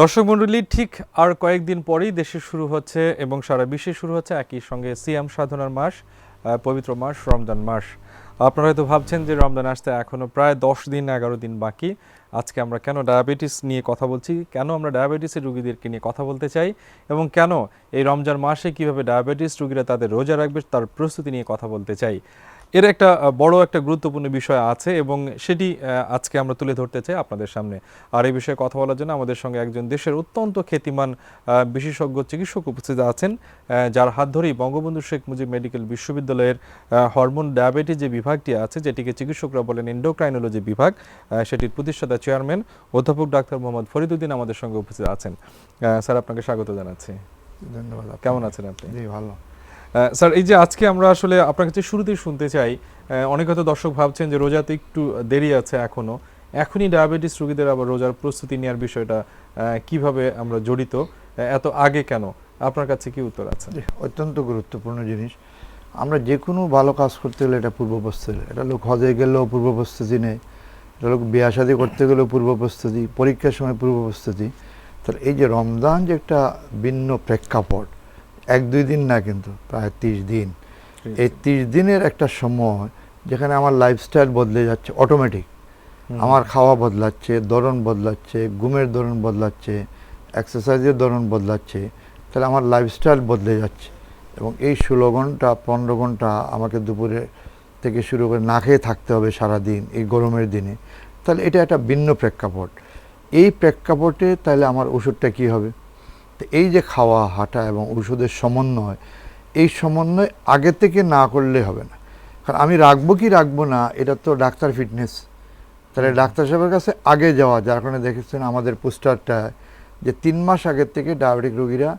দর্শক মণ্ডলী, ঠিক আর কয়েকদিন পরেই দেশে শুরু হচ্ছে এবং সারা বিশ্বে শুরু হচ্ছে একই সঙ্গে সিয়াম সাধনার মাস পবিত্র মাস, রমজান মাস। আপনারা হয়তো ভাবছেন যে রমজান আসতে এখনও প্রায় দশ দিন, এগারো দিন বাকি। আজকে আমরা কেন ডায়াবেটিস নিয়ে কথা বলছি, কেন আমরা ডায়াবেটিসের রুগীদেরকে নিয়ে কথা বলতে চাই এবং কেন এই রমজান মাসে কীভাবে ডায়াবেটিস রুগীরা তাদের রোজা রাখবে তার প্রস্তুতি নিয়ে কথা বলতে চাই। এর একটা বড় একটা গুরুত্বপূর্ণ বিষয় আছে এবং সেটি আজকে আমরা তুলে ধরতে চাই আপনাদের সামনে। আর এই বিষয়ে কথা বলার জন্য আমাদের সঙ্গে একজন দেশের অত্যন্ত খ্যাতিমান বিশেষজ্ঞ চিকিৎসক উপস্থিত আছেন যার হাত ধরেই বঙ্গবন্ধু শেখ মুজিব মেডিকেল বিশ্ববিদ্যালয়ের হরমোন ডায়াবেটিস যে বিভাগটি আছে যেটিকে চিকিৎসকরা বলেন এন্ডোক্রাইনোলজি বিভাগ সেটির প্রতিষ্ঠাতা চেয়ারম্যান অধ্যাপক ডাক্তার মোহাম্মদ ফরিদুদ্দিন আমাদের সঙ্গে উপস্থিত আছেন। স্যার আপনাকে স্বাগত জানাচ্ছি। ধন্যবাদ কেমন আছেন আপনি? জি ভালো। স্যার, এই যে আজকে আমরা আসলে আপনার কাছে শুরুতেই শুনতে চাই অনেক হয়তো দর্শক ভাবছেন যে রোজাতে একটু দেরি আছে এখনও। এখনই ডায়াবেটিস রোগীদের আবার রোজার প্রস্তুতি নেওয়ার বিষয়টা কীভাবে আমরা জড়িত এত আগে কেন? আপনার কাছে কি উত্তর আছে? অত্যন্ত গুরুত্বপূর্ণ জিনিস। আমরা যে কোনো ভালো কাজ করতে গেলে এটা পূর্ব প্রস্তুতি এটা লোক হজে গেলেও পূর্ব প্রস্তুতি নেই এটা লোক বিয়া শাদী করতে গেলেও পূর্ব প্রস্তুতি পরীক্ষার সময় পূর্ব প্রস্তুতি তাহলে এই যে রমজান যে একটা ভিন্ন প্রেক্ষাপট এক দুই দিন না কিন্তু প্রায় তিরিশ দিন। এই তিরিশ দিনের একটা সময় যেখানে আমার লাইফস্টাইল বদলে যাচ্ছে অটোমেটিক আমার খাওয়া বদলাচ্ছে ধরন বদলাচ্ছে ঘুমের ধরন বদলাচ্ছে এক্সারসাইজের ধরন বদলাচ্ছে তাহলে আমার লাইফস্টাইল বদলে যাচ্ছে। এবং এই ষোলো ঘণ্টা পনেরো ঘণ্টা আমাকে দুপুরে থেকে শুরু করে না খেয়ে থাকতে হবে সারা দিন এই গরমের দিনে। তাহলে এটা একটা ভিন্ন প্রেক্ষাপট। এই প্রেক্ষাপটে তাহলে আমার ওষুধটা কি হবে? তো এই যে খাওয়া হাঁটা এবং ওষুধের সমন্বয় এই সমন্বয় আগে থেকে না করলে হবে না। কারণ আমি রাখব কি রাখব না এটা তো ডাক্তার ফিটনেস তাহলে ডাক্তার সাহেবের কাছে আগে যাওয়া যার কারণে দেখেছেন আমাদের পোস্টারটা যে তিন মাস আগের থেকে ডায়াবেটিক রোগীরা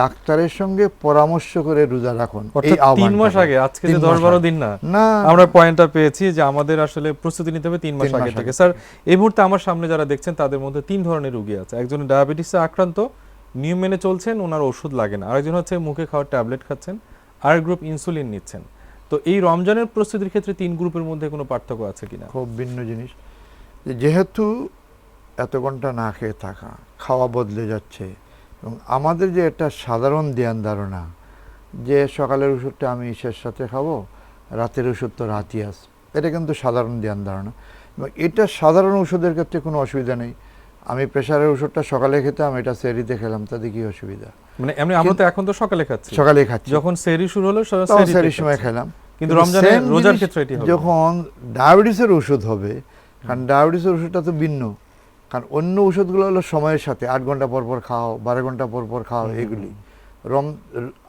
ডাক্তারের সঙ্গে পরামর্শ করে রোজা রাখুন। অর্থাৎ তিন মাস আগে আজকে যে দশ বারো দিন না না। আমরা পয়েন্টটা পেয়েছি যে আমাদের আসলে প্রস্তুতি নিতে হবে তিন মাস আগে থেকে। স্যার এই মুহূর্তে আমার সামনে যারা দেখছেন তাদের মধ্যে তিন ধরনের রোগী আছে। একজন ডায়াবেটিসে আক্রান্ত নিয়ম মেনে চলছেন, ওনার ওষুধ লাগে না। আরেকজন হচ্ছে মুখে খাওয়ার ট্যাবলেট খাচ্ছেন, আর গ্রুপ ইনসুলিন নিচ্ছেন। তো এই রমজানের প্রস্তুতির ক্ষেত্রে তিন গ্রুপের মধ্যে কোনো পার্থক্য আছে কিনা? খুব ভিন্ন জিনিস। যেহেতু এত ঘণ্টা না খেয়ে থাকা, খাওয়া বদলে যাচ্ছে, এবং আমাদের যে একটা সাধারণ ধ্যান ধারণা, যে সকালের ওষুধটা আমি ইসের সাথে খাব, রাতের ওষুধ তো রাতই আস এটা কিন্তু সাধারণ ধ্যান ধারণা। এবং এটা সাধারণ ওষুধের ক্ষেত্রে কোনো অসুবিধা নেই। আমি প্রেশারের ওষুধটা সকালে খেতাম এটা সেরিতে খেলাম তাতে কি অসুবিধা? মানে এমনি আমরা তো এখন তো সকালে খাচ্ছি। সকালে খাচ্ছি। যখন সেরি শুরু হলো তখন সেরির সময় খেলাম। কিন্তু রমজানে রোজার ক্ষেত্রে এটি হবে। যখন ডায়াবেটিসের ওষুধ হবে কারণ ডায়াবেটিসের ওষুধটা তো ভিন্ন। কারণ অন্য ওষুধগুলো হলো সময়ের সাথে আট ঘণ্টা পর পর খাও বারো ঘণ্টা পর পর খাও এগুলি। রম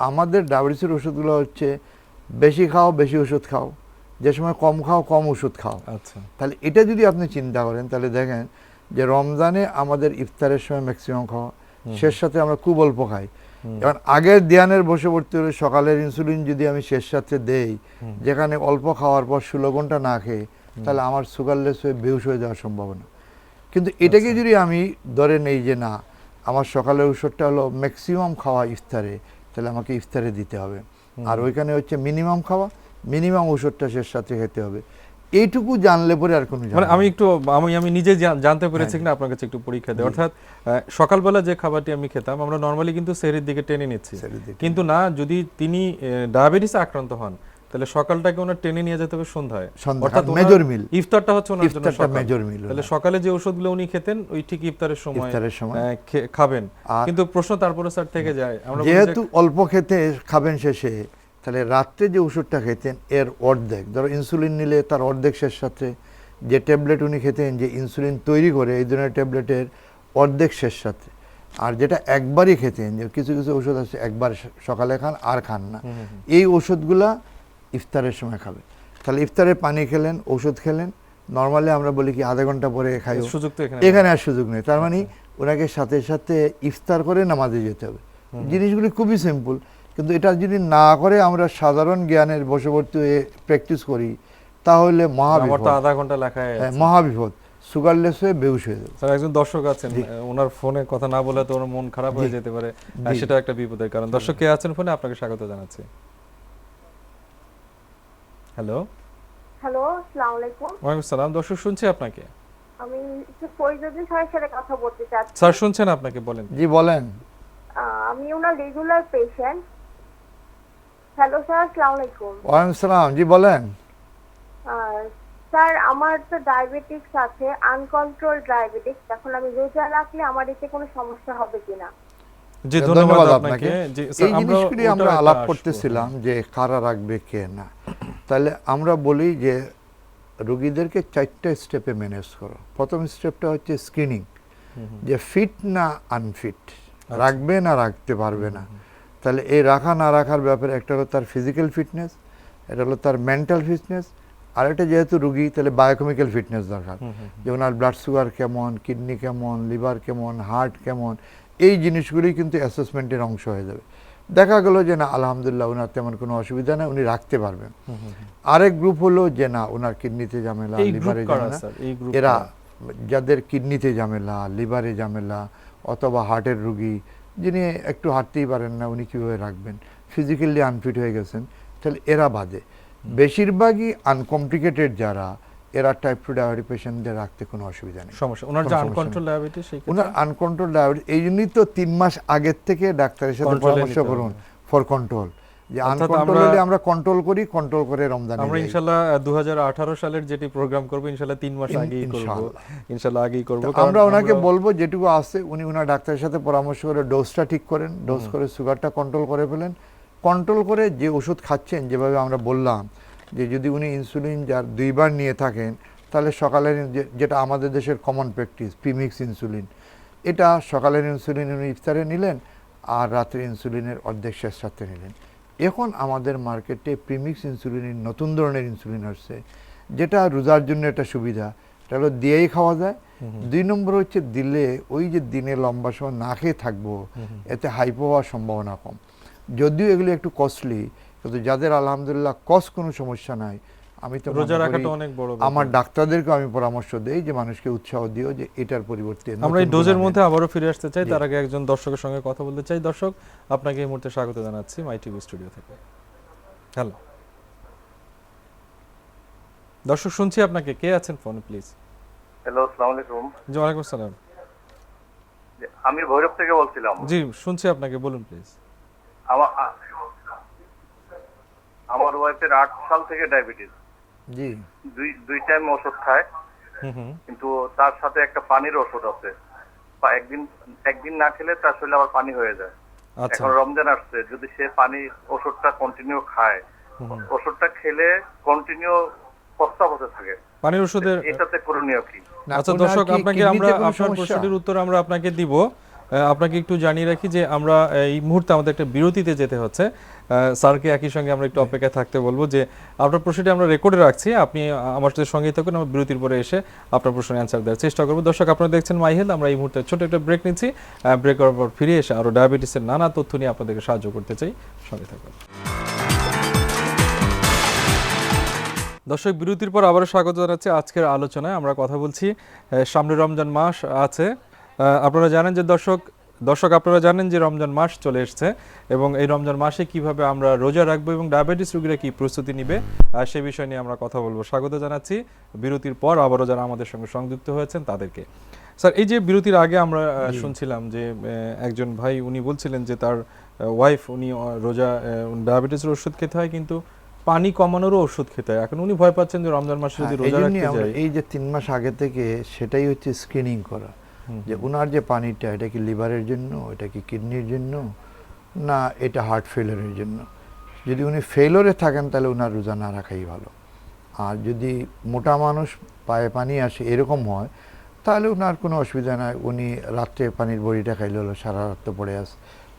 আমাদের ডায়াবেটিসের ওষুধগুলো হচ্ছে বেশি খাও বেশি ওষুধ খাও। যে সময় কম খাও কম ওষুধ খাও। আচ্ছা। তাহলে এটা যদি আপনি চিন্তা করেন তাহলে দেখেন যে রমজানে আমাদের ইফতারের সময় ম্যাক্সিমাম খাওয়া। শেষ সাথে আমরা খুব অল্প খাই এবার আগের ধ্যানের বসে পড়তে হলে সকালের ইনসুলিন যদি আমি শেষ সাথে দেই যেখানে অল্প খাওয়ার পর ষোলো ঘণ্টা না খেয়ে তাহলে আমার সুগারলেস হয়ে বেহুশ হয়ে যাওয়ার সম্ভাবনা। কিন্তু এটাকে আচ্ছা। যদি আমি ধরে নেই যে না আমার সকালের ওষুধটা হলো ম্যাক্সিমাম খাওয়া ইফতারে তাহলে আমাকে ইফতারে দিতে হবে। আর ওইখানে হচ্ছে মিনিমাম খাওয়া মিনিমাম ওষুধটা শেষ সাথে খেতে হবে। এইটুকু জানলে পরে আর কোনো মানে আমি একটু আমি আমি নিজে জানতে পেরেছি হ্যাঁ। কিনা আপনার কাছে একটু পরীক্ষা জি। অর্থাৎ সকালবেলা যে খাবারটি আমি খেতাম আমরা নর্মালি কিন্তু সেহরির দিকে টেনে নিচ্ছি। কিন্তু না যদি তিনি ডায়াবেটিসে আক্রান্ত হন তাহলে সকালটাকে ওনার টেনে নিয়ে যেতে হবে সন্ধ্যায়। সন্ধ্যা অর্থাৎ মেজর মিল। ইফতারটা হচ্ছে ওনার জন্য সকাল। মেজর মিল তাহলে সকালে যে ওষুধগুলো উনি খেতেন ওই ঠিক ইফতারের সময় ইফতারের সময়। খাবেন। কিন্তু প্রশ্ন তারপরে স্যার থেকে যায় আমরা যেহেতু অল্প খেতে খাবেন শেষে তাহলে রাত্রে যে ওষুধটা খেতেন এর অর্ধেক। ধরো ইনসুলিন নিলে তার অর্ধেক শেষ সাথে যে ট্যাবলেট উনি খেতেন যে ইনসুলিন তৈরি করে এই ধরনের ট্যাবলেটের অর্ধেক শেষ সাথে আর যেটা একবারই খেতেন যে কিছু কিছু ওষুধ আছে একবার সকালে খান আর খান না। এই ওষুধগুলা ইফতারের সময় খাবে তাহলে ইফতারে পানি খেলেন ওষুধ খেলেন। নর্মালি আমরা বলি কি আধা ঘণ্টা পরে খাই। সুযোগ তো এখানে আর সুযোগ নেই। তার মানে ওনাকে সাথে সাথে ইফতার করে নামাজে যেতে হবে। জিনিসগুলি খুবই সিম্পল কিন্তু এটা যদি না করে আমরা সাধারণ জ্ঞানের বশবর্তী হয়ে প্র্যাকটিস করি তাহলে মহাবিপদ। আধা ঘণ্টা লেখায় হ্যাঁ, মহাবিপদ। সুগারলেস হয়ে বেউস হয়ে যাবে। স্যার একজন দর্শক আছেন ওনার ফোনে কথা না বলে তো ওনার মন খারাপ হয়ে যেতে পারে সেটা একটা বিপদের কারণ। দর্শক কে আছেন ফোনে? আপনাকে স্বাগত জানাচ্ছি। হ্যালো। হ্যালো আসসালামু আলাইকুম। ওয়ালাইকুম সালাম। দর্শক শুনছি আপনাকে। আমি একটু ফরিদুদ্দিন স্যারের সাথে কথা বলতে চাচ্ছি। স্যার শুনছেন আপনাকে? বলেন। জি বলেন। আমি ওনার রেগুলার পেশেন্ট হ্যালো স্যার আসসালামু আলাইকুম ওয়ালাইকুম সালাম জি বলেন। স্যার আমার তো ডায়াবেটিক্স আছে আনকন্ট্রোল ডায়াবেটিক্স এখন আমি রোজা রাখলে আমার এতে কোনো সমস্যা হবে কিনা? জি ধন্যবাদ আপনাকে। জি এই স্যার আমরা জিনিসগুলি আমরা আলাপ করতেছিলাম যে কারা রাখবে কে না। তাহলে আমরা বলি যে রোগীদেরকে চারটা স্টেপে ম্যানেজ করো। প্রথম স্টেপটা হচ্ছে স্ক্রিনিং। যে ফিট না আনফিট আচ্ছা। রাখবে না রাখতে পারবে না। তাহলে এই রাখা না রাখার ব্যাপারে একটা হলো তার ফিজিক্যাল ফিটনেস এটা হলো তার মেন্টাল ফিটনেস আর একটা যেহেতু রুগী তাহলে বায়োকেমিক্যাল ফিটনেস দরকার। যেমন আর ব্লাড সুগার কেমন কিডনি কেমন লিভার কেমন হার্ট কেমন এই জিনিসগুলি কিন্তু অ্যাসেসমেন্টের অংশ হয়ে যাবে। দেখা গেলো যে না আলহামদুলিল্লাহ ওনার তেমন কোনো অসুবিধা নেই উনি রাখতে পারবেন। আরেক গ্রুপ হলো যে না ওনার কিডনিতে ঝামেলা লিভারে ঝামেলা। এরা যাদের কিডনিতে ঝামেলা লিভারে ঝামেলা অথবা হার্টের রুগী যিনি একটু হাঁটতেই পারেন না উনি কীভাবে রাখবেন? ফিজিক্যালি আনফিট হয়ে গেছেন তাহলে এরা বাদে। বেশিরভাগই আনকমপ্লিকেটেড যারা এরা টাইপ টু ডায়াবেটিস পেশেন্টদের রাখতে কোনো অসুবিধা নেই। সমস্যা। ওনার যে আনকন্ট্রোল ডায়াবেটিস সেই ওনার আনকন্ট্রোল ডায়াবেটিস এই জন্যই তো তিন মাস আগের থেকে ডাক্তারের সাথে পরামর্শ করুন। ফর কন্ট্রোল যে আমরা- কন্ট্রোল করি কন্ট্রোল করে রমজান আমরা সালের যেটি প্রোগ্রাম করব মাস আগেই করব। ইনশাআল্লাহ। ইনশাল্লাহ আগেই করব আমরা ওনাকে বলব যেটুকু আছে উনি ওনার ডাক্তারের সাথে পরামর্শ করে ডোজটা ঠিক করেন ডোজ করে সুগারটা কন্ট্রোল করে ফেলেন। কন্ট্রোল করে যে ওষুধ খাচ্ছেন যেভাবে আমরা বললাম যে যদি উনি ইনসুলিন যার দুইবার নিয়ে থাকেন তাহলে সকালের যেটা আমাদের দেশের কমন প্র্যাকটিস প্রিমিক্স ইনসুলিন এটা সকালের ইনসুলিন উনি ইফতারে নিলেন আর রাত্রে ইনসুলিনের অর্ধেক শেষ রাত্রে নিলেন। এখন আমাদের মার্কেটে প্রিমিক্স ইনসুলিনের নতুন ধরনের ইনসুলিন আসছে যেটা রোজার জন্য একটা সুবিধা। এটা হলো দিয়েই খাওয়া যায়। দুই নম্বর হচ্ছে দিলে ওই যে দিনে লম্বা সময় না খেয়ে থাকব এতে হাইপো হওয়ার সম্ভাবনা কম। যদিও এগুলি একটু কস্টলি কিন্তু যাদের আলহামদুলিল্লাহ কস্ট কোনো সমস্যা নাই আমি তো রোজা রাখাটা অনেক বড় আমার ডাক্তারদেরকে আমি পরামর্শ দেই যে মানুষকে উৎসাহ দিও যে এটার পরিবর্তে আমরা এই ডোজের মধ্যে আবারও ফিরে আসতে চাই। তার আগে একজন দর্শকের সঙ্গে কথা বলতে চাই। দর্শক আপনাকে এই মুহূর্তে স্বাগত জানাচ্ছি মাই টিভি স্টুডিও থেকে। হ্যালো দর্শক শুনছি আপনাকে। কে আছেন ফোনে প্লিজ হ্যালো আসসালামু আলাইকুম জি ওয়ালাইকুম আসসালাম। যে আমি ভৈরব থেকে বলছিলাম। জি শুনছি আপনাকে। বলুন প্লিজ আমার আমার ওয়াইফের আট সাল থেকে ডায়াবেটিস জি। দুই দুই টাইম ওষুধ খায় কিন্তু তার সাথে একটা পানির ওষুধ আছে। বা একদিন একদিন না খেলে তার শরীরে আবার পানি হয়ে যায়। আচ্ছা। এখন রমজান আসছে। যদি সে পানি ওষুধটা কন্টিনিউ খায়। ওষুধটা খেলে কন্টিনিউ প্রস্তাব হতে থাকে। পানির ওষুধের এটাতে করণীয় কি? আচ্ছা দর্শক আপনাকে আমরা আপনার উত্তর আমরা আপনাকে দিব। আপনাকে একটু জানিয়ে রাখি যে আমরা এই মুহূর্তে আমাদের একটা বিরতিতে যেতে হচ্ছে। স্যারকে একই সঙ্গে আমরা একটু অপেক্ষায় থাকতে বলব যে আপনার প্রশ্নটি আমরা রেকর্ডে রাখছি। আপনি আমার সাথে সঙ্গেই থাকুন আমরা বিরতির পরে এসে আপনার প্রশ্নের অ্যান্সার দেওয়ার চেষ্টা করব। দর্শক আপনারা দেখছেন মাই হেলথ আমরা এই মুহূর্তে ছোট একটা ব্রেক নিচ্ছি। ব্রেক করার পর ফিরে এসে আরও ডায়াবেটিসের নানা তথ্য নিয়ে আপনাদেরকে সাহায্য করতে চাই। সঙ্গে থাকুন। দর্শক বিরতির পর আবারও স্বাগত জানাচ্ছি আজকের আলোচনায়। আমরা কথা বলছি সামনে রমজান মাস আছে। আপনারা জানেন যে দর্শক দর্শক আপনারা জানেন যে রমজান মাস চলে এসছে এবং এই রমজান মাসে কীভাবে আমরা রোজা রাখব এবং ডায়াবেটিস রোগীরা কি প্রস্তুতি নিবে সে বিষয় নিয়ে আমরা কথা বলব। স্বাগত জানাচ্ছি বিরতির পর আবারও যারা আমাদের সঙ্গে সংযুক্ত হয়েছেন তাদেরকে। স্যার এই যে বিরতির আগে আমরা শুনছিলাম যে একজন ভাই উনি বলছিলেন যে তার ওয়াইফ উনি রোজা ডায়াবেটিসের ওষুধ খেতে হয় কিন্তু পানি কমানোরও ওষুধ খেতে হয়। এখন উনি ভয় পাচ্ছেন যে রমজান মাসে যদি হ্যাঁ, রোজা রাখতে যাই। এই যে তিন মাস আগে থেকে সেটাই হচ্ছে স্ক্রিনিং করা। যে ওনার যে পানিটা এটা কি লিভারের জন্য? এটা কি কিডনির জন্য? না এটা হার্ট ফেলারের জন্য। যদি উনি ফেলরে থাকেন তাহলে ওনার রোজা না রাখাই ভালো। আর যদি মোটা মানুষ পায়ে পানি আসে এরকম হয় তাহলে ওনার কোনো অসুবিধা নাই। উনি রাত্রে পানির বড়িটা খাইলে হলো সারা রাত তো পড়ে আস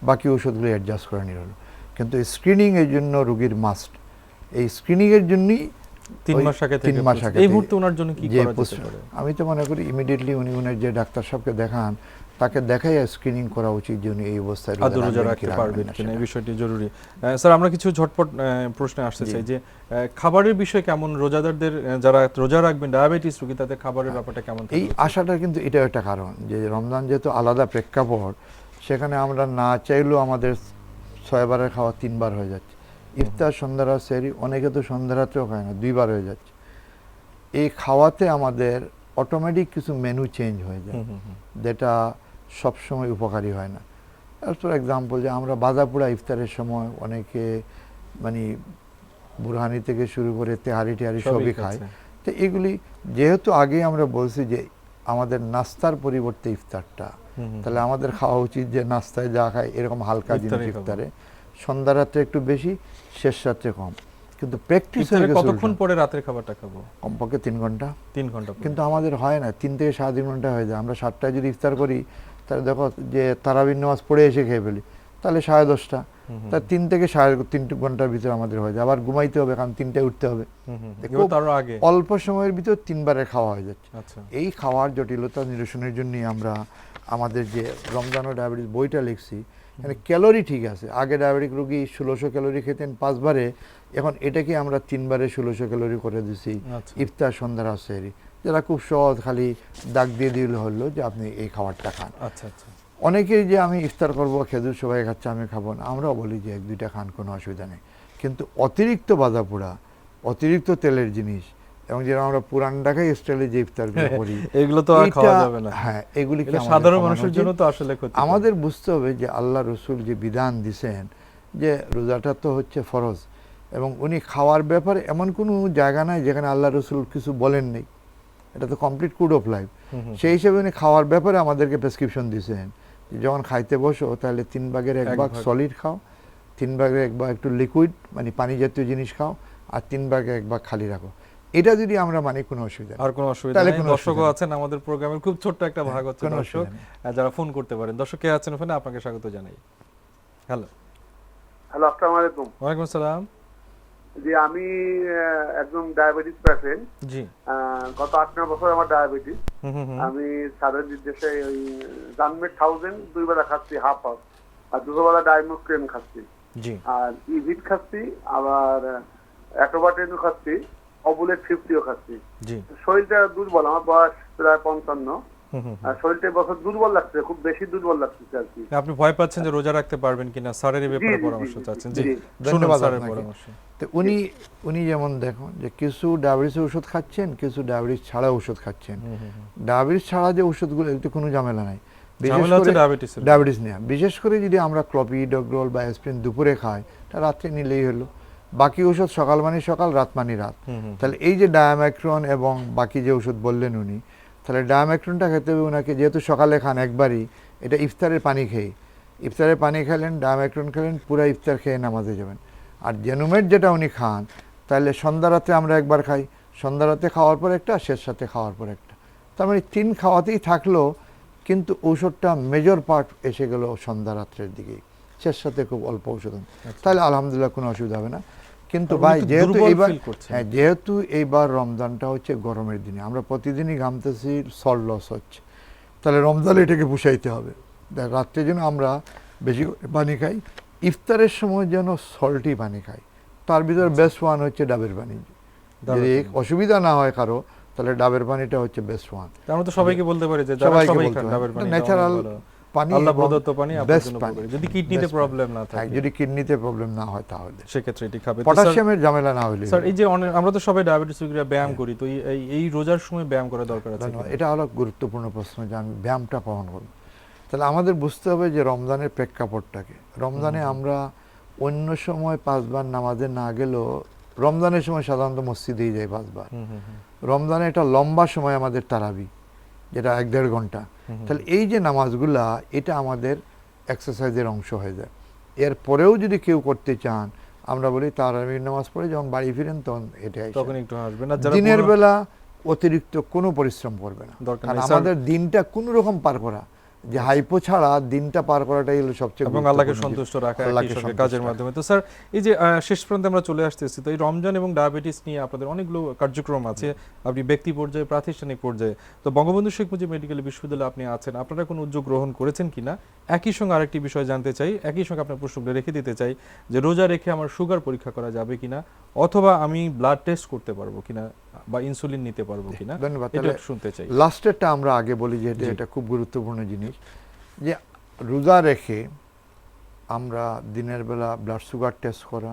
বাকি ওষুধগুলো অ্যাডজাস্ট করে নিল হলো। কিন্তু স্ক্রিনিং এর জন্য রুগীর মাস্ট এই স্ক্রিনিংয়ের জন্যই তিন মাস আগে তিন মাস আগে এই মুহূর্তে ওনার জন্য কি করা যেতে পারে? আমি তো মনে করি ইমিডিয়েটলি উনি উনার যে ডাক্তার সাহেবকে দেখান তাকে দেখাই স্ক্রিনিং করা উচিত যে উনি এই অবস্থায় আদৌ রোজা রাখতে পারবেন কিনা এই বিষয়টি জরুরি। স্যার আমরা কিছু ঝটপট প্রশ্নে আসতে চাই যে খাবারের বিষয় কেমন রোজাদারদের যারা রোজা রাখবেন ডায়াবেটিস রোগী তাদের খাবারের ব্যাপারটা কেমন এই আশাটা কিন্তু এটা একটা কারণ যে রমজান যেহেতু আলাদা প্রেক্ষাপট সেখানে আমরা না চাইলেও আমাদের ছয়বারের খাওয়া তিনবার হয়ে যাচ্ছে। ইফতার সন্ধ্যা রাত সেরি অনেকে তো সন্ধ্যা রাত্রেও খায় না দুইবার হয়ে যাচ্ছে। এই খাওয়াতে আমাদের অটোমেটিক কিছু মেনু চেঞ্জ হয়ে যায়। যেটা সবসময় উপকারী হয় না। ফর এক্সাম্পল যে আমরা বাজাপুরা ইফতারের সময় অনেকে মানে বুরহানি থেকে শুরু করে তেহারি টেহারি সবই খায়। তো এগুলি যেহেতু আগে আমরা বলছি যে আমাদের নাস্তার পরিবর্তে ইফতারটা। তাহলে আমাদের খাওয়া উচিত যে নাস্তায় যা খায় এরকম হালকা জিনিস ইফতারে। সন্ধ্যা রাত্রে একটু বেশি শেষ রাত্রে কম। কিন্তু প্র্যাকটিস হয়ে গেছে কতক্ষণ পরে রাতের খাবারটা খাব? কমপক্ষে তিন ঘণ্টা। তিন ঘণ্টা কিন্তু আমাদের হয় না তিন থেকে সাড়ে তিন ঘণ্টা হয়ে যায়। আমরা সাতটায় যদি ইফতার করি তাহলে দেখো যে তারাবিন নামাজ পড়ে এসে খেয়ে ফেলি। তাহলে সাড়ে দশটা। হুম, তিন থেকে সাড়ে তিন ঘণ্টার ভিতরে আমাদের হয়ে যায়। আবার ঘুমাইতে হবে কারণ তিনটায় উঠতে হবে। আগে। অল্প সময়ের ভিতর তিনবারের খাওয়া হয়ে যাচ্ছে। আচ্ছা। এই খাওয়ার জটিলতা নিরসনের জন্যই আমরা আমাদের যে রমজান ও ডায়াবেটিস বইটা লিখছি মানে ক্যালোরি ঠিক আছে। আগে ডায়াবেটিক রোগী ষোলোশো ক্যালোরি খেতেন পাঁচবারে। এখন এটাকে আমরা তিনবারে ষোলোশো ক্যালোরি করে দিছি। আচ্ছা। ইফতার সন্ধ্যার আসেরি যারা খুব সহজ খালি ডাক দিয়ে দিলে হলো যে আপনি এই খাবারটা খান। আচ্ছা আচ্ছা। অনেকেই যে আমি ইফতার করব খেজুর সবাই খাচ্ছে আমি খাব না। আমরাও বলি যে এক দুইটা খান কোনো অসুবিধা নেই। কিন্তু অতিরিক্ত বাজা পোড়া অতিরিক্ত তেলের জিনিস এবং যেটা আমরা পুরান ঢাকাই স্টাইলে যে ইফতারগুলো করি এগুলো তো আর খাওয়া যাবে না। হ্যাঁ এগুলি সাধারণ মানুষের জন্য তো আসলে ক্ষতি আমাদের বুঝতে হবে যে আল্লাহ রসুল যে বিধান দিছেন যে রোজাটা তো হচ্ছে ফরজ এবং উনি খাওয়ার ব্যাপারে এমন কোনো জায়গা নাই যেখানে আল্লাহ রসুল কিছু বলেন নেই। এটা তো কমপ্লিট কোড অফ লাইফ সেই হিসেবে উনি খাওয়ার ব্যাপারে আমাদেরকে প্রেসক্রিপশন দিয়েছেন যখন খাইতে বসো তাহলে তিন ভাগের এক ভাগ। সলিড খাও তিন ভাগের এক ভাগ একটু লিকুইড মানে পানি জাতীয় জিনিস খাও আর তিন ভাগের এক ভাগ খালি রাখো। এটা যদি আমরা মানি কোনো অসুবিধা আর কোনো অসুবিধা নেই। কোনো দর্শকও আছেন আমাদের প্রোগ্রামের খুব ছোট্ট একটা ভাগ হচ্ছে দর্শক যারা ফোন করতে পারেন। দর্শক কে আছেন ওখানে? আপনাকে স্বাগত জানাই। হ্যালো। হ্যালো আসসালামু আলাইকুম। ওয়ালাইকুম আসসালাম। জি আমি একজন ডায়াবেটিস পেশেন্ট জি। গত আট নয় বছর আমার ডায়াবেটিস হুম হুম হুম। আমি স্যারের নির্দেশে ওই জানমেট থাউজেন্ড দুই বেলা খাচ্ছি হাফ হাফ আর দুপুরবেলা ডাইমোক্রেন খাচ্ছি। জি। আর ইভিট খাচ্ছি আবার অ্যাক্রোবাটেনও খাচ্ছি। অবুলেট ফিফটিও খাচ্ছি। শরীরটা দুর্বল আমার বয়স প্রায় পঞ্চান্ন। শরীরটা বছর দুর্বল লাগছে খুব বেশি দুর্বল লাগছে আর কি। আপনি ভয় পাচ্ছেন যে রোজা রাখতে পারবেন কিনা? স্যারের ব্যাপারে পরামর্শ চাচ্ছেন। জি, ধন্যবাদ স্যারের পরামর্শ। তো উনি উনি যেমন দেখুন যে কিছু ডায়াবেটিসের ওষুধ খাচ্ছেন কিছু ডায়াবেটিস ছাড়া ওষুধ খাচ্ছেন। হুম হুম হুম। ডায়াবেটিস ছাড়া যে ওষুধগুলো এতে কোনো ঝামেলা নাই। বিশেষ করে ডায়াবেটিস নেওয়া বিশেষ করে যদি আমরা ক্লপিডগ্রল বা অ্যাসপিরিন দুপুরে খাই তা রাত্রে নিলেই হলো। বাকি ওষুধ সকাল মানে সকাল রাত মানে রাত। তাহলে এই যে ডায়াম্যাক্রন এবং বাকি যে ওষুধ বললেন উনি তাহলে ডায়াম্যাক্রনটা খেতে হবে ওনাকে যেহেতু সকালে খান একবারই এটা ইফতারের পানি খেয়ে। ইফতারের পানি খেলেন ডায়াম্যাক্রন খেলেন পুরো ইফতার খেয়ে নামাজে যাবেন। আর জেনুমেট যেটা উনি খান তাহলে সন্ধ্যা রাতে আমরা একবার খাই। সন্ধ্যা রাতে খাওয়ার পর একটা শেষ সাথে খাওয়ার পর একটা। তার মানে তিন খাওয়াতেই থাকল কিন্তু ঔষধটা মেজর পার্ট এসে গেল সন্ধ্যা রাত্রের দিকেই। শেষ সাথে খুব অল্প ওষুধ তাহলে আলহামদুলিল্লাহ কোনো অসুবিধা হবে না। কিন্তু ভাই যেহেতু এইবার হ্যাঁ যেহেতু এইবার রমজানটা হচ্ছে গরমের দিনে আমরা প্রতিদিনই ঘামতেছি সল লস হচ্ছে। তাহলে রমজান এটাকে পুষাইতে হবে। রাত্রে যেন আমরা বেশি পানি খাই ইফতারের সময় যেন সল্টি পানি খাই। তার ভিতরে বেস্ট ওয়ান হচ্ছে ডাবের পানি। যদি অসুবিধা না হয় কারও তাহলে ডাবের পানিটা হচ্ছে বেস্ট ওয়ান আমরা তো সবাইকে বলতে পারি যে সবাইকে বলতে ন্যাচারাল। পানি আল্লাহ প্রদত্ত পানি। যদি কিডনিতে প্রবলেম না হ্যাঁ, থাকে। যদি কিডনিতে প্রবলেম না হয় তাহলে। সেক্ষেত্রে এটি খাবে। পটাশিয়ামের ঝামেলা না হলে। স্যার এই যে আমরা তো সবাই ডায়াবেটিস রোগীরা ব্যায়াম করি তো এই- এই রোজার সময় ব্যায়াম করা দরকার আছে এটা হলো গুরুত্বপূর্ণ প্রশ্ন যে আমি ব্যায়ামটা কখন করব। তাহলে আমাদের বুঝতে হবে যে রমজানের প্রেক্ষাপটটাকে। রমজানে আমরা অন্য সময় পাঁচবার নামাজে না গেলেও রমজানের সময় সাধারণত মসজিদেই যাই পাঁচবার। রমজানে এটা লম্বা সময় আমাদের তারাবি যেটা এক দেড় ঘণ্টা। তাহলে এই যে নামাজগুলা এটা আমাদের এক্সারসাইজের অংশ হয়ে যায়। এর পরেও যদি কেউ করতে চান আমরা বলি তারাবির নামাজ পড়ে যখন বাড়ি ফিরেন তখন এটা তখন একটু আসবে না দিনের বেলা অতিরিক্ত কোনো পরিশ্রম করবে না। কারণ আমাদের দিনটা কোনো রকম পার করা যে হাইপো ছাড়া দিনটা পার করাটাই হলো সবচেয়ে এবং আল্লাহকে সন্তুষ্ট রাখা আল্লাহকে কাজের মাধ্যমে। তো স্যার এই যে শেষ পর্যন্ত আমরা চলে আসতেছি তো এই রমজান এবং ডায়াবেটিস নিয়ে আপনাদের অনেকগুলো কার্যক্রম আছে। আপনি ব্যক্তি পর্যায়ে প্রাতিষ্ঠানিক পর্যায়ে। তো বঙ্গবন্ধু শেখ মুজিব মেডিকেল বিশ্ববিদ্যালয়ে আপনি আছেন। আপনারা কোনো উদ্যোগ গ্রহণ করেছেন কিনা? একই সঙ্গে আরেকটি বিষয় জানতে চাই একই সঙ্গে আপনার প্রশ্নগুলো রেখে দিতে চাই যে রোজা রেখে আমার সুগার পরীক্ষা করা যাবে কিনা? অথবা আমি ব্লাড টেস্ট করতে পারব কিনা? বা ইনসুলিন নিতে পারব কিনা ধন্যবাদ। এটা তাহলে শুনতে চাই। লাস্টেরটা আমরা আগে বলি যে এটা খুব গুরুত্বপূর্ণ জিনিস যে রোজা রেখে আমরা দিনের বেলা ব্লাড সুগার টেস্ট করা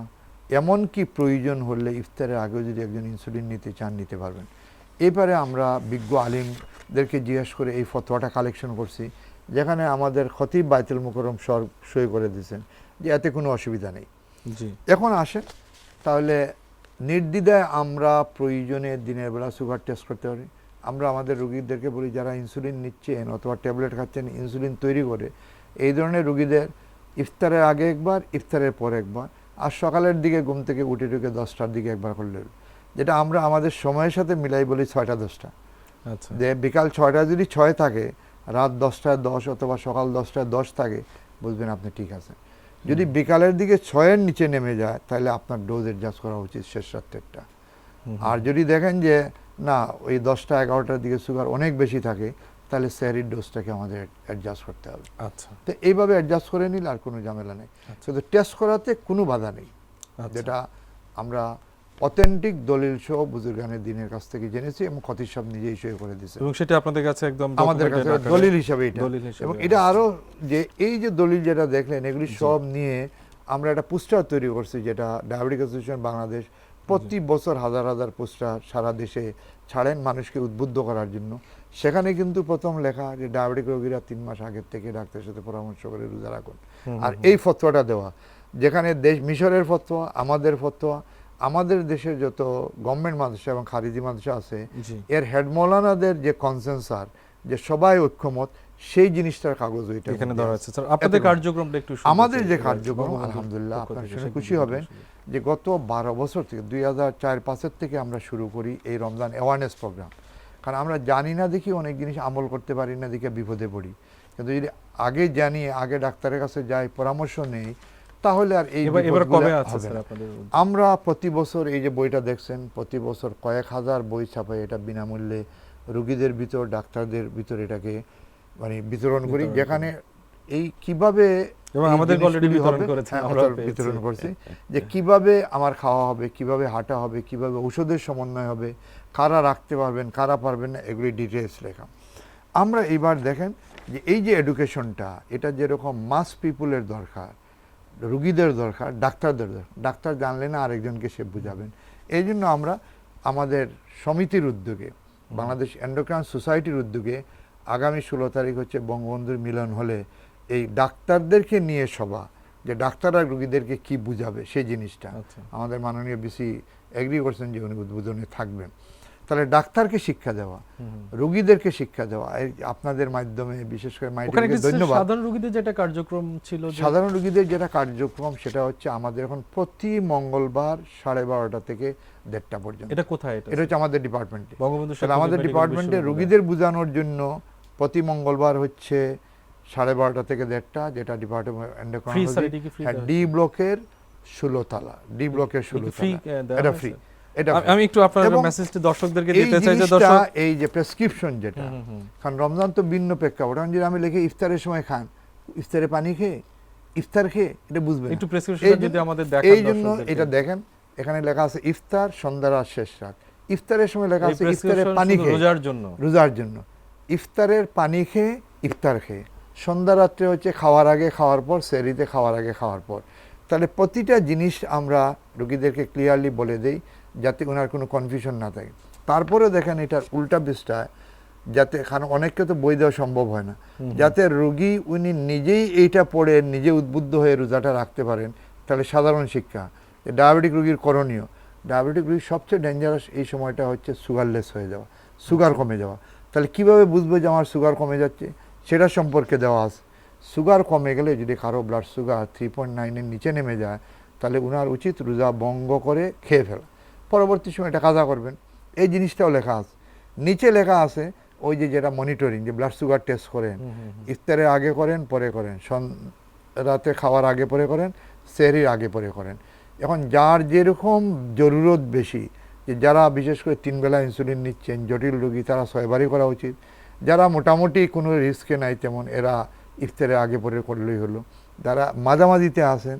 এমন কি প্রয়োজন হলে ইফতারের আগেও যদি একজন ইনসুলিন নিতে চান নিতে পারবেন। এবারে আমরা বিজ্ঞ আলিমদেরকে জিজ্ঞেস করে এই ফতোয়াটা কালেকশন করছি যেখানে আমাদের খতিব বাইতুল মুকরম সর সই করে দিয়েছেন যে এতে কোনো অসুবিধা নেই। জি। এখন আসেন তাহলে নির্দ্বিধায় আমরা প্রয়োজনে দিনের বেলা সুগার টেস্ট করতে পারি। আমরা আমাদের রুগীদেরকে বলি যারা ইনসুলিন নিচ্ছেন অথবা ট্যাবলেট খাচ্ছেন ইনসুলিন তৈরি করে এই ধরনের রুগীদের ইফতারের আগে একবার ইফতারের পর একবার আর সকালের দিকে ঘুম থেকে উঠে ঢুকে দশটার দিকে একবার করলে। যেটা আমরা আমাদের সময়ের সাথে মিলাই বলি ছয়টা দশটা। আচ্ছা। যে বিকাল ছয়টা যদি ছয় থাকে রাত দশটায় দশ অথবা সকাল দশটায় দশ থাকে বুঝবেন আপনি ঠিক আছেন। যদি বিকালের দিকে ছয়ের নিচে নেমে যায় তাহলে আপনার ডোজ অ্যাডজাস্ট করা উচিত শেষ রাত্রেরটা। আর যদি দেখেন যে না ওই দশটা এগারোটার দিকে সুগার অনেক বেশি থাকে তাহলে স্যারির ডোজটাকে আমাদের অ্যাডজাস্ট করতে হবে। আচ্ছা। তো এইভাবে অ্যাডজাস্ট করে নিলে আর কোনো ঝামেলা নেই। কিন্তু টেস্ট করাতে কোনো বাধা নেই। আচ্ছা। যেটা আমরা অথেন্টিক দলিল সহ বুজুর্গানের দিনের কাছ থেকে জেনেছি এবং খতির সব নিজেই সই করে দিয়েছে এবং সেটা আপনাদের কাছে একদম আমাদের কাছে দলিল হিসাবে এটা। এবং এটা আরও যে এই যে দলিল যেটা দেখলেন এগুলি সব নিয়ে আমরা একটা পোস্টার তৈরি করছি যেটা ডায়াবেটিক অ্যাসোসিয়েশন বাংলাদেশ প্রতি বছর হাজার হাজার পোস্টার সারা দেশে ছাড়েন মানুষকে উদ্বুদ্ধ করার জন্য। সেখানে কিন্তু প্রথম লেখা যে ডায়াবেটিক রোগীরা তিন মাস আগের থেকে ডাক্তারের সাথে পরামর্শ করে রোজা রাখুন। আর এই ফতোয়াটা দেওয়া যেখানে দেশ মিশরের ফতোয়া আমাদের ফতোয়া আমাদের দেশের যত গভর্নমেন্ট মাদ্রাসা এবং খারিজি মাদ্রাসা আছে এর হেড মৌলানাদের যে কনসেন্সার যে সবাই ঐক্যমত সেই জিনিসটার কাগজ ওইটা এখানে ধরা আছে। স্যার আপনাদের কার্যক্রমটা একটু আমাদের যে কার্যক্রম আলহামদুলিল্লাহ আপনার শুনে খুশি হবেন যে গত বারো বছর থেকে দুই হাজার চার পাঁচের থেকে আমরা শুরু করি এই রমজান অ্যাওয়ারনেস প্রোগ্রাম কারণ আমরা জানি না দেখি অনেক জিনিস আমল করতে পারি না দেখে বিপদে পড়ি। কিন্তু যদি আগে জানি আগে ডাক্তারের কাছে যাই পরামর্শ নেই তাহলে আর এই এবার এবার কবে আছে স্যার আপনাদের আমরা প্রতি বছর এই যে বইটা দেখছেন প্রতি বছর কয়েক হাজার বই ছাপাই এটা বিনামূল্যে। রুগীদের ভিতর ডাক্তারদের ভিতর এটাকে মানে বিতরণ করি। যেখানে এই কীভাবে আমাদের জিনিসগুলি বিতরণ হবে, করেছেন, হ্যাঁ, আমরাও পেয়েছি। বিতরণ করছি। যে কীভাবে আমার খাওয়া হবে কীভাবে হাঁটা হবে কীভাবে ঔষধের সমন্বয় হবে কারা রাখতে পারবেন কারা পারবেন না এগুলি ডিটেলস লেখা। আমরা এইবার দেখেন যে এই যে এডুকেশনটা এটা যেরকম মাস পিপুলের দরকার রুগীদের দরকার ডাক্তারদের দরকার। ডাক্তার জানলে না আরেকজনকে সে বুঝাবেন। এই জন্য আমরা আমাদের সমিতির উদ্যোগে বাংলাদেশ এন্ডোক্রাইন সোসাইটির উদ্যোগে আগামী ষোলো তারিখ হচ্ছে বঙ্গবন্ধুর মিলন হলে এই ডাক্তারদেরকে নিয়ে সভা যে ডাক্তাররা রুগীদেরকে কি বুঝাবে সেই জিনিসটা আচ্ছা। আমাদের মাননীয় বিসি এগ্রি করছেন যে উনি উদ্বোধনে থাকবেন। তাহলে ডাক্তারকে শিক্ষা দেওয়া রুগীদেরকে শিক্ষা দেওয়া আপনাদের মাধ্যমে বিশেষ করে ধন্যবাদ। সাধারণ রোগীদের যেটা কার্যক্রম ছিল সাধারণ রোগীদের যেটা কার্যক্রম সেটা হচ্ছে আমাদের এখন প্রতি মঙ্গলবার সাড়ে বারোটা থেকে দেড়টা পর্যন্ত। এটা কোথায় এটা? হচ্ছে আমাদের ডিপার্টমেন্টে। বঙ্গবন্ধু আমাদের ডিপার্টমেন্টে। রুগীদের বোঝানোর জন্য প্রতি মঙ্গলবার হচ্ছে সাড়ে বারোটা থেকে দেড়টা যেটা ডিপার্টমেন্ট দেওয়া ডি ব্লকের ষোলো তালা ডি ব্লকের এটা ষোলো কি free, আহ, দেওয়া এটা ফ্রি এটা আমি- আমি একটু আপনার মেসেজটি দর্শকদেরকে দিতে চাই যে দর্শক এই যে প্রেসক্রিপশন যেটা কারণ রমজান তো ভিন্ন প্রেক্ষাপট। যদি আমি লিখি ইফতারের সময় খান ইফতারে পানি খেয়ে ইফতার খেয়ে এটা বুঝবেন একটু জন্য- যদি আমাদের দেখান এই জন্য এটা দেখেন এখানে লেখা আছে ইফতার শেষ রাত। ইফতারের সময় লেখা আছে পানি খেয়ে। রোজার জন্য। রোজার জন্য। ইফতারের পানি খেয়ে ইফতার খেয়ে। সন্ধ্যা রাত্রে হচ্ছে খাওয়ার আগে খাওয়ার পর সেরিতে খাওয়ার আগে খাওয়ার পর। তাহলে প্রতিটা জিনিস আমরা রোগীদেরকে ক্লিয়ারলি বলে দেই। যাতে ওনার কোনো কনফিউশন না থাকে। তারপরে দেখেন এটার উল্টা পৃষ্ঠায় যাতে কারণ অনেককে তো বই দেওয়া সম্ভব হয় না। যাতে রোগী উনি নিজেই এইটা পড়ে নিজে উদ্বুদ্ধ হয়ে রোজাটা রাখতে পারেন তাহলে সাধারণ শিক্ষা। যে ডায়াবেটিক রোগীর করণীয়। ডায়াবেটিক রোগীর সবচেয়ে ডেঞ্জারাস এই সময়টা হচ্ছে সুগারলেস হয়ে যাওয়া সুগার কমে যাওয়া। তাহলে কীভাবে বুঝব যে আমার সুগার কমে যাচ্ছে? সেটা সম্পর্কে দেওয়া আছে। সুগার কমে গেলে যদি কারও ব্লাড সুগার থ্রি পয়েন্ট নাইনের নিচে নেমে যায় তাহলে উনার উচিত রোজা বঙ্গ করে খেয়ে ফেলা। পরবর্তী সময় এটা কাজা করবেন। এই জিনিসটাও লেখা আছে। নিচে লেখা আছে ওই যে যেটা মনিটরিং যে ব্লাড সুগার টেস্ট করেন। ইফতারের আগে করেন পরে করেন। সন রাতে খাওয়ার আগে পরে করেন সেহরির আগে পরে করেন। এখন যার যেরকম জরুরত বেশি যে যারা বিশেষ করে তিন বেলা ইনসুলিন নিচ্ছেন জটিল রোগী তারা ছয়বারই করা উচিত। যারা মোটামুটি কোনো রিস্কে নাই তেমন এরা ইফতারের আগে পরে করলেই হলো। যারা মাঝামাঝিতে আসেন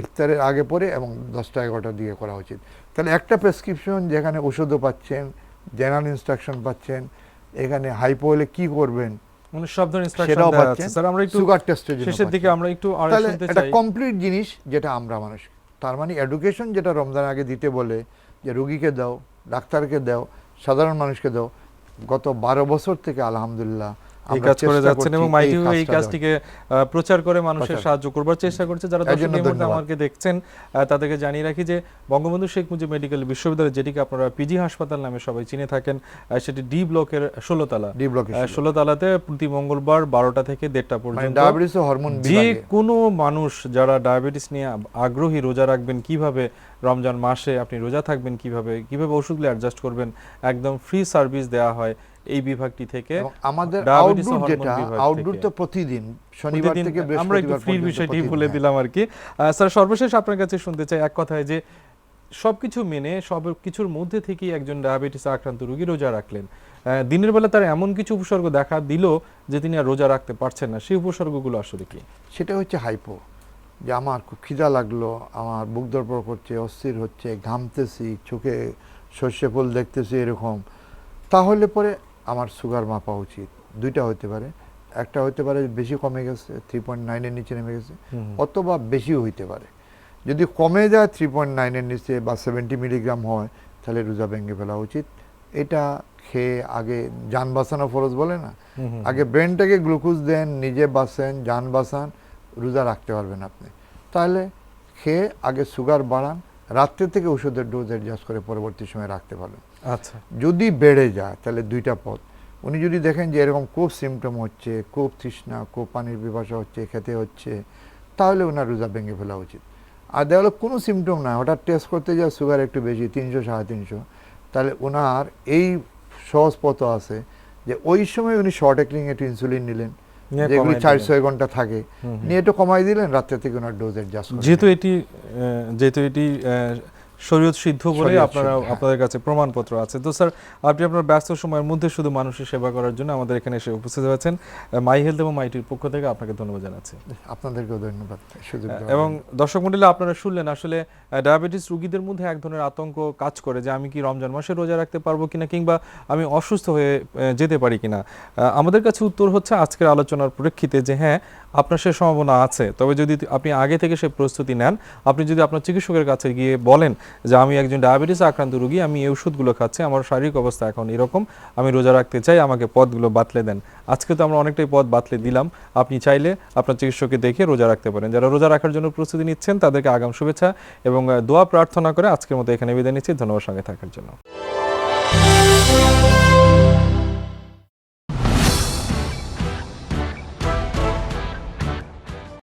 ইফতারের আগে পরে এবং দশটা এগারোটার দিকে করা উচিত। তাহলে একটা প্রেসক্রিপশন যেখানে ওষুধও পাচ্ছেন জেনারেল ইনস্ট্রাকশন পাচ্ছেন এখানে হাইপো হলে কী করবেন? মানে সব ধরনের ইনস্ট্রাকশন দেওয়া আছে। পাচ্ছেন স্যার আমরা একটু সুগার টেস্টের জন্য শেষের দিকে আমরা একটু আর শুনতে এটা কমপ্লিট জিনিস যেটা আমরা মানুষ তার মানে এডুকেশন যেটা রমজান আগে দিতে বলে যে রুগীকে দাও ডাক্তারকে দাও সাধারণ মানুষকে দাও গত বারো বছর থেকে আলহামদুলিল্লাহ এই কাজ করে যাচ্ছেন এবং এই কাজটিকে প্রচার করে মানুষের সাহায্য করবার চেষ্টা করছে। যারা দর্শক এই মুহূর্তে আমাকে দেখছেন তাদেরকে জানিয়ে রাখি যে বঙ্গবন্ধু শেখ মুজিব মেডিকেল বিশ্ববিদ্যালয় যেটিকে আপনারা পিজি হাসপাতাল নামে সবাই চিনে থাকেন সেটি ডি ব্লকের ষোলো তালা ডি ব্লকে ষোলো তালাতে প্রতি মঙ্গলবার বারোটা থেকে দেড়টা মানে পর্যন্ত ডায়াবেটিস হরমোন যে কোনো মানুষ যারা ডায়াবেটিস নিয়ে আগ্রহী রোজা রাখবেন কীভাবে রমজান মাসে আপনি রোজা থাকবেন কীভাবে কীভাবে ওষুধগুলো অ্যাডজাস্ট করবেন একদম ফ্রি সার্ভিস দেওয়া হয় এই বিভাগটি থেকে আমাদের আউটডোর যেটা আউটডোর তো প্রতিদিন শনিবার থেকে আমরা একটু পর্যন্ত বিষয়টি বলে হ্যাঁ। দিলাম আর কি স্যার সর্বশেষ আপনার কাছে শুনতে চাই এক কথায় যে সবকিছু মেনে সব কিছুর মধ্যে থেকেই একজন ডায়াবেটিস আক্রান্ত রোগী রোজা রাখলেন। দিনের বেলা তার এমন কিছু উপসর্গ দেখা দিল যে তিনি আর রোজা রাখতে পারছেন না। সেই উপসর্গগুলো আসলে কি? সেটা হচ্ছে হাইপো যে আমার খুব খিদা লাগল আমার বুক দরপড় করছে অস্থির হচ্ছে ঘামতেছি চোখে সর্ষে ফুল দেখতেছি এরকম। তাহলে পরে আমার সুগার মাপা উচিত। দুইটা হতে পারে। একটা হতে পারে বেশি কমে গেছে থ্রি পয়েন্ট নাইনের নিচে নেমে গেছে অথবা বেশিও হইতে পারে। যদি কমে যায় থ্রি পয়েন্ট নাইনের নিচে বা সেভেন্টি মিলিগ্রাম হয় তাহলে রোজা ভেঙে ফেলা উচিত। এটা খেয়ে আগে যান বাঁচানো ফরজ বলে না। আগে ব্রেনটাকে গ্লুকোজ দেন নিজে বাঁচেন যান বাঁচান। রোজা রাখতে পারবেন আপনি। তাহলে খেয়ে আগে সুগার বাড়ান রাত্রে থেকে ওষুধের ডোজ অ্যাডজাস্ট করে পরবর্তী সময় রাখতে পারবেন। আচ্ছা। যদি বেড়ে যায় তাহলে দুইটা পথ। উনি যদি দেখেন যে এরকম খুব সিমটম হচ্ছে খুব তৃষ্ণা খুব পানির পিপাসা হচ্ছে খেতে হচ্ছে তাহলে ওনার রোজা ভেঙে ফেলা উচিত। আর দেখা গেলো কোনো সিমটম না হঠাৎ টেস্ট করতে যায় সুগার একটু বেশি তিনশো সাড়ে তিনশো। তাহলে ওনার এই সহজ পথ আছে যে ওই সময় উনি শর্ট অ্যাক্টিং একটু ইনসুলিন নিলেন যেগুলি চার ছয় ঘণ্টা থাকে। নিয়ে একটু কমাই দিলেন রাত্রে থেকে ওনার ডোজের অ্যাডজাস্ট যেহেতু এটি আহ, যেহেতু এটি শরীয়ত সিদ্ধ বলে আপনারা হ্যাঁ। আপনাদের কাছে প্রমাণপত্র আছে। তো স্যার আপনি আপনার ব্যস্ত সময়ের মধ্যে শুধু মানুষের সেবা করার জন্য আমাদের এখানে এসে উপস্থিত হয়েছেন। মাই হেলথ এবং মাইটির পক্ষ থেকে আপনাকে ধন্যবাদ জানাচ্ছি। আপনাদেরকেও ধন্যবাদ। এবং দর্শক মন্ডলী আপনারা শুনলেন আসলে ডায়াবেটিস রোগীদের মধ্যে এক ধরনের আতঙ্ক কাজ করে যে আমি কি রমজান মাসে রোজা রাখতে পারব কিনা কিংবা আমি অসুস্থ হয়ে যেতে পারি কিনা। আমাদের কাছে উত্তর হচ্ছে আজকের আলোচনার প্রেক্ষিতে যে হ্যাঁ আপনার সে সম্ভাবনা আছে। তবে যদি আপনি আগে থেকে সে প্রস্তুতি নেন আপনি যদি আপনার চিকিৎসকের কাছে গিয়ে বলেন যে আমি একজন ডায়াবেটিস আক্রান্ত রুগী, আমি এই ওষুধগুলো খাচ্ছি, আমার শারীরিক অবস্থা এখন এরকম, আমি রোজা রাখতে চাই, আমাকে পদগুলো বাতলে দেন। আজকে তো আমরা অনেকটাই পদ বাতলে দিলাম, আপনি চাইলে আপনার চিকিৎসককে দেখে রোজা রাখতে পারেন। যারা রোজা রাখার জন্য প্রস্তুতি নিচ্ছেন, তাদেরকে আগাম শুভেচ্ছা এবং দোয়া প্রার্থনা করে আজকের মতো এখানে বিদায় নিচ্ছি, ধন্যবাদ সঙ্গে থাকার জন্য।